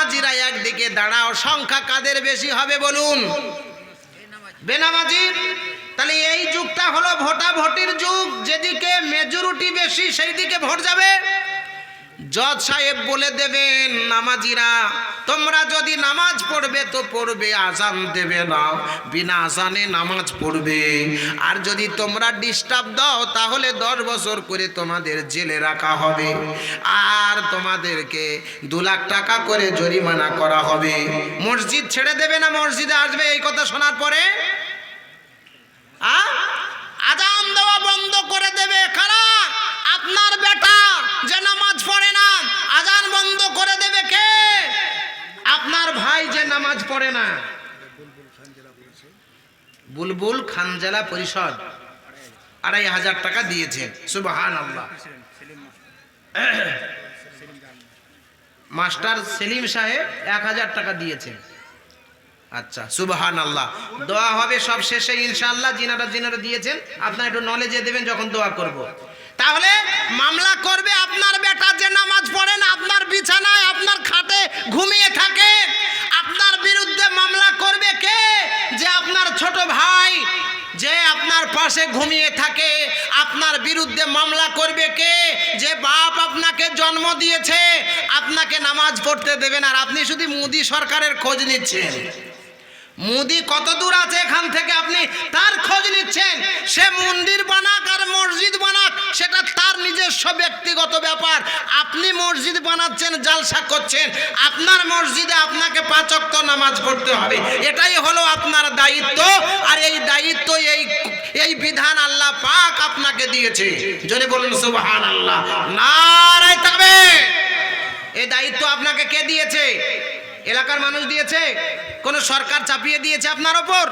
বেনামাজিরা একদিকে দাঁড়াও, সংখ্যা কাদের বেশি হবে বলুন? বেনামাজির তাহলে এই যুগটা হলো ভোটাভুটির যুগ, যেদিকে মেজরিটি বেশি সেই দিকে ভোট যাবে। জজ সাহেব বলে দেবেন, নামাজিরা তোমরা যদি নামাজ পড়বে তো পড়বে, আজান দেবে না। বিনা আজানে নামাজ পড়বে। আর যদি তোমরা ডিস্টার্ব দাও, তাহলে দশ বছর করে তোমাদের জেলে রাখা হবে। আর তোমাদেরকে দু লাখ টাকা করে জরিমানা করা হবে। মসজিদ ছেড়ে দেবে না, মসজিদে আসবে, এই কথা শোনার পরে? আজান দেওয়া বন্ধ করে দেবে। কারা? আপনার বেটা যে নামাজ পড়ে না আজান বন্ধ করে দেবে কে আপনার ভাই যে নামাজ পড়ে না। বুলবুল খানজেলা পরিষদ আড়াই হাজার টাকা দিয়েছে। সুবহান আল্লাহ মাস্টার সেলিম সাহেব এক হাজার টাকা দিয়েছেন আচ্ছা সুবহান আল্লাহ দোয়া হবে সব শেষে, ইনশাআল্লাহ জিনারা জিনারা দিয়েছেন, আপনার একটু নলেজে দেবেন, যখন দোয়া করব। তাহলে মামলা করবে আপনার বেটা যে নামাজ পড়েন আপনার বিছানায়, আপনার খাটে ঘুমিয়ে থাকে। আপনার বিরুদ্ধে মামলা করবে কে? যে আপনার ছোট ভাই, যে আপনার পাশে ঘুমিয়ে থাকে, আপনার বিরুদ্ধে মামলা করবে কে? যে বাপ আপনাকে জন্ম দিয়েছে, আপনাকে নামাজ পড়তে দেবেন আর আপনি শুধু মোদি সরকারের খোঁজ নিচ্ছেন। মোদি কত দূর আছে এখান থেকে আপনি তার খোঁজ নিচ্ছেন সে মন্দির বানাক আর মসজিদ বানাক সেটা তার নিজস্ব ব্যক্তিগত ব্যাপার। আপনি মসজিদ বানাচ্ছেন, জালসা করছেন। আপনার মসজিদে আপনাকে পাঁচক্ত নামাজ পড়তে হবে। এটাই হলো আপনার দায়িত্ব, আর এই দায়িত্ব, এই এই বিধান আল্লাহ পাক আপনাকে দিয়েছে। যদি বলুন সুবহান আল্লাহ নারায় তবে এই দায়িত্ব আপনাকে কে দিয়েছে? এলাকার মানুষ দিয়েছে? কোন সরকার চাপিয়ে দিয়েছে আপনার ওপর?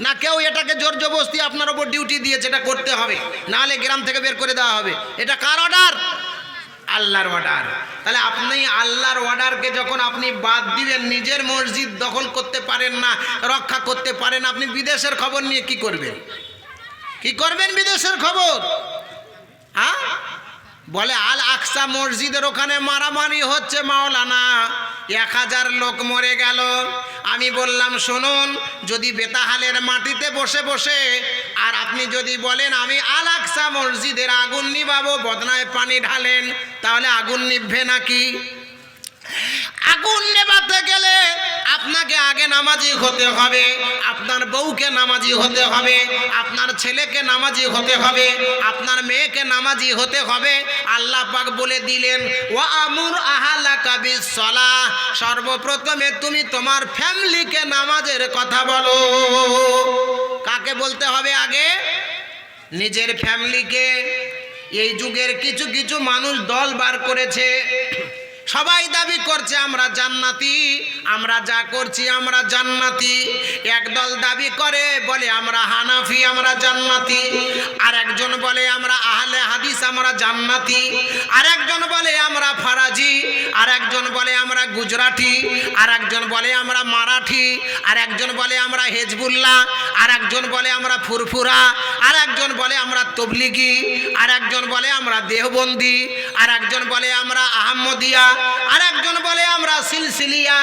না কেউ এটাকে জোর জবস্তি আপনার ওপর ডিউটি দিয়েছে এটা করতে হবে, নাহলে গ্রাম থেকে বের করে দেওয়া হবে। এটা কার অর্ডার আল্লাহর অর্ডার তাহলে আপনি আল্লাহর অর্ডারকে যখন আপনি বাদ দিবেন, নিজের মসজিদ দখল করতে পারেন না, রক্ষা করতে পারেন, আপনি বিদেশের খবর নিয়ে কি করবেন? কি করবেন বিদেশের খবর? হ্যাঁ? বলে, আল আকসা মসজিদের ওখানে মারামারি হচ্ছে মাওলানা। এক হাজার লোক মরে গেল। আমি বললাম, শুনুন, যদি বেতাহালের মাটিতে বসে বসে, আর আপনি যদি বলেন, আমি আলাকসা মসজিদের আগুন নিবাবো বদনায় পানি ঢালেন, তাহলে আগুন নিভবে নাকি? আগুন নেবাতে গেলে আপনাকে আগে নামাজি হতে হবে, আপনার বউকে নামাজি হতে হবে, আপনার ছেলেকে নামাজি হতে হবে, আপনার মেয়েকে নামাজি হতে হবে। আল্লাহ পাক বলে দিলেন ও আমুর আহালা কাবি সলা সর্বপ্রথমে তুমি তোমার ফ্যামিলিকে নামাজের কথা বলো। কাকে বলতে হবে আগে? নিজের ফ্যামিলিকে। এই যুগের কিছু কিছু মানুষ দল বার করেছে। সবাই দাবি করছে আমরা জান্নাতি আমরা যা করছি আমরা জান্নাতি একদল দাবি করে বলে আমরা হানাফি আমরা জান্নাতি আর একজন বলে আমরা আহলে হাদিস আমরা জান্নাতি আর একজন বলে আমরা ফারাজি আর একজন বলে আমরা গুজরাটি আর একজন বলে আমরা মারাঠি আর একজন বলে আমরা হেজবুল্লাহ আর একজন বলে আমরা ফুরফুরা আর একজন বলে আমরা তবলিগি আর একজন বলে আমরা দেহবন্দি আর একজন বলে আমরা আহমদিয়া আর একজন বলে আমরা সিলসিলিয়া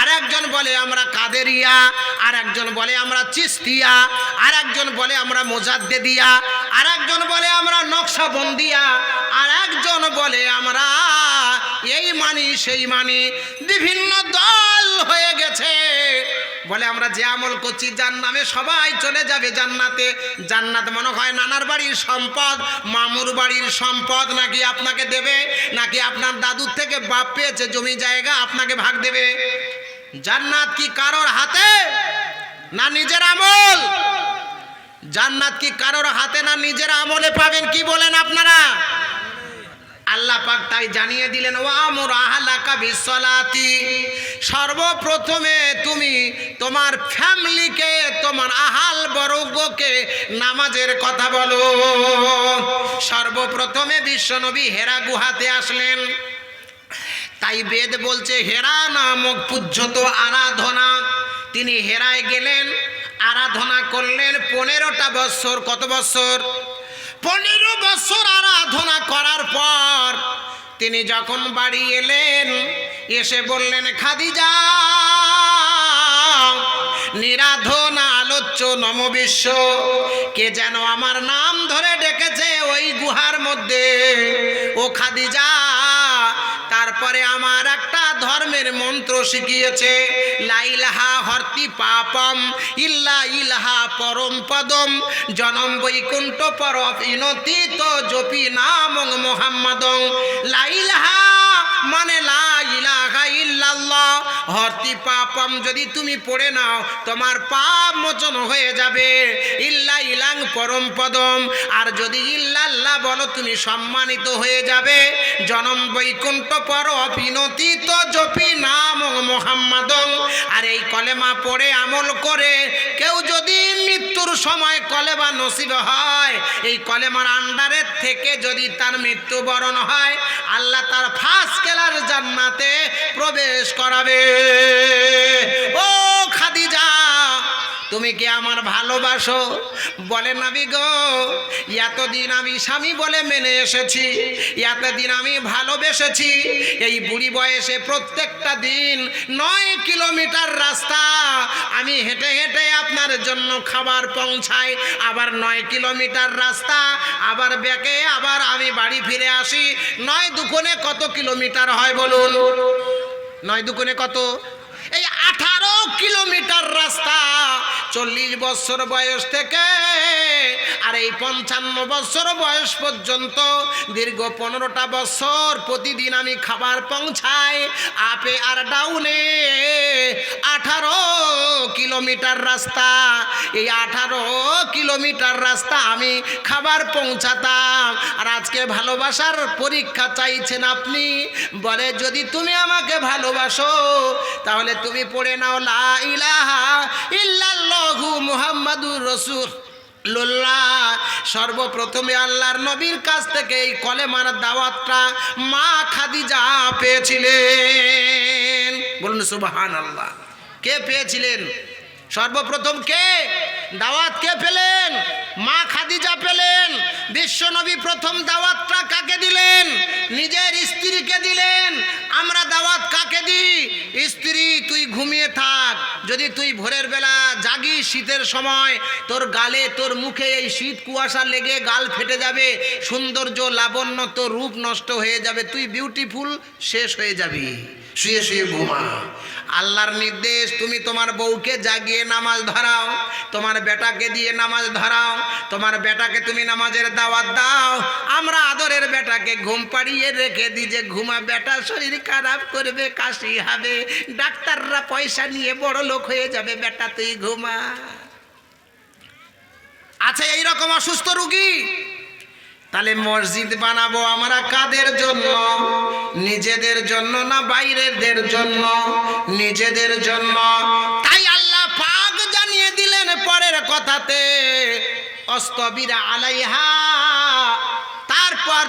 আর একজন বলে আমরা কাদেরিয়া আর একজন বলে আমরা চিস্তিয়া, আরেকজন বলে আমরা মোজাদ্দেদিয়া আর একজন বলে আমরা নকশাবন্দিয়া আর একজন বলে আমরা এই মানি, সেই মানি, বিভিন্ন দল হয়ে গেছে। বলে, আমরা যে আমল করছি যার নামে সবাই চলে যাবে জান্নাতে। জান্নাত মনে হয় নানার বাড়ির সম্পদ, মামুর বাড়ির সম্পদ নাকি আপনাকে দেবে? নাকি আপনার দাদুর থেকে বাপ পেয়েছে জমি জায়গা, আপনাকে ভাগ দেবে? জান্নাত কি কারোর হাতে না নিজের আমল? জান্নাত কি কারোর হাতে না নিজের আমলে পাবেন, কি বলেন আপনারা? আল্লাহ পাক তাই জানিয়ে দিলেন ও আমর আহলাকা বিসলাতি সর্বপ্রথমে তুমি তোমার ফ্যামিলিকে, তোমার আহাল বর্গকে নামাজের কথা বলো। সর্বপ্রথমে বিশ্বনবী হেরা গুহাতে আসলেন। তাই বেদ বলছে, হেরা নামক পূজ্যত আরাধনা। তিনি হেরায় গেলেন, আরাধনা করলেন পনেরোটা বৎসর, কত বৎসর? পনেরো বছর আরাধনা করার পর তিনি যখন বাড়ি এলেন, এসে বললেন, খাদিজা, নিরাধন আলোচ্য নমবিশ্ব, কে যেন আমার নাম ধরে ডেকেছে ওই গুহার মধ্যে? ও খাদিজা তারপরে আমার একটা ধর্মের মন্ত্র শিখিয়েছে লাইলাহা হর্তি পাপম, ইল্লা ইলাহা পরম পদম, জনম বৈকুণ্ঠ পরব ইনতি তো জপি নাম মোহাম্মদং। লাইলাহা মানে হর্তি পাপম যদি তুমি পড়ে নাও, তোমার পাপ মোচন হয়ে যাবে। ইল্লা ইলাং পরম পদম। আর যদি ইল্লাল্লাহ বলো, তুমি সম্মানিত হয়ে যাবে। জনম বৈকুণ্ঠ পর অপিনতি তো জপি নাম মোহাম্মদং আর এই কলেমা পড়ে আমল করে, কেউ যদি মৃত্যুর সময় কলেমা নসিব হয়, এই কলেমার আন্ডারের থেকে যদি তার মৃত্যুবরণ হয়, আল্লাহ তার কেলার জান্নাতে প্রবেশ করাবে। তুমি কি আমার ভালোবাসো? বলে নাবি গো, এতদিন আমি স্বামী বলে মেনে এসেছি, এতদিন আমি ভালোবেসেছি। এই বুড়ি বয়সে প্রত্যেকটা দিন নয় কিলোমিটার রাস্তা। আমি হেঁটে হেঁটে আপনার জন্য খাবার পৌঁছাই, আবার নয় কিলোমিটার রাস্তা, আবার ব্যাকে আবার আমি বাড়ি ফিরে আসি। নয় দুকোনে কত কিলোমিটার হয় বলুন? নয় দুকোনে কত? এই আঠারো কিলোমিটার রাস্তা। চল্লিশ বছর বয়স থেকে আর এই পঞ্চান্ন বছর বয়স পর্যন্ত দীর্ঘ পনেরোটা বছর প্রতিদিন আমি খাবার পৌঁছাই। আপে আর ডাউনে আঠারো কিলোমিটার রাস্তা। এই আঠারো কিলোমিটার রাস্তা আমি খাবার পৌঁছাতাম। আর আজকে ভালোবাসার পরীক্ষা চাইছেন আপনি? বলে, যদি তুমি আমাকে ভালোবাসো, তাহলে তুমি পড়ে নাও লা ইলাহা ইল্লাল্লাহু মুহাম্মাদুর রাসূল। লোল্লা সর্বপ্রথমে আল্লাহর নবীর কাছ থেকে এই কলেমার দাওয়াতটা মা খাদিজা পেয়েছিলেন। বলুন সুবাহান আল্লাহ কে পেয়েছিলেন? সর্বপ্রথম কে? দাওয়াত কে পেলেন? মা খাদিজা পেলেন। বিশ্বনবী প্রথম দাওয়াতটা কাকে দিলেন? নিজের স্ত্রীকে দিলেন। আমরা দাওয়াত কাকে দিই? স্ত্রী, তুই ঘুমিয়ে থাক। যদি তুই ভোরের বেলা জাগি শীতের সময়, তোর গালে, তোর মুখে এই শীত কুয়াশা লেগে গাল ফেটে যাবে, সৌন্দর্য লাবণ্য তোর রূপ নষ্ট হয়ে যাবে, তুই বিউটিফুল শেষ হয়ে যাবি। শুয়ে শুয়ে ঘুমা। আল্লাহর নির্দেশ, তুমি তোমার বউকে জাগিয়ে নামাজ ধরাও, তোমার বেটাকে দিয়ে নামাজ ধরাও, তোমার বেটাকে তুমি নামাজের দাওয়াত দাও। আমরা আদরের বেটাকে ঘুম পাড়িয়ে রেখে দিই যে, ঘুমা বেটা, শরীর খারাপ করবে, কাশি হবে। ডাক্তাররা পয়সা নিয়ে বড় লোক হয়ে যাবে, বেটা তুই ঘুমা। আছে এইরকম অসুস্থ রুগী? তাহলে মসজিদ বানাবো আমরা কাদের জন্য? নিজেদের জন্য না বাইরেদের জন্য? নিজেদের জন্য। তাই আল্লাহ পাক জানিয়ে দিলেন পরের কথাতে, অস্তবিরা আলাইহা। তারপর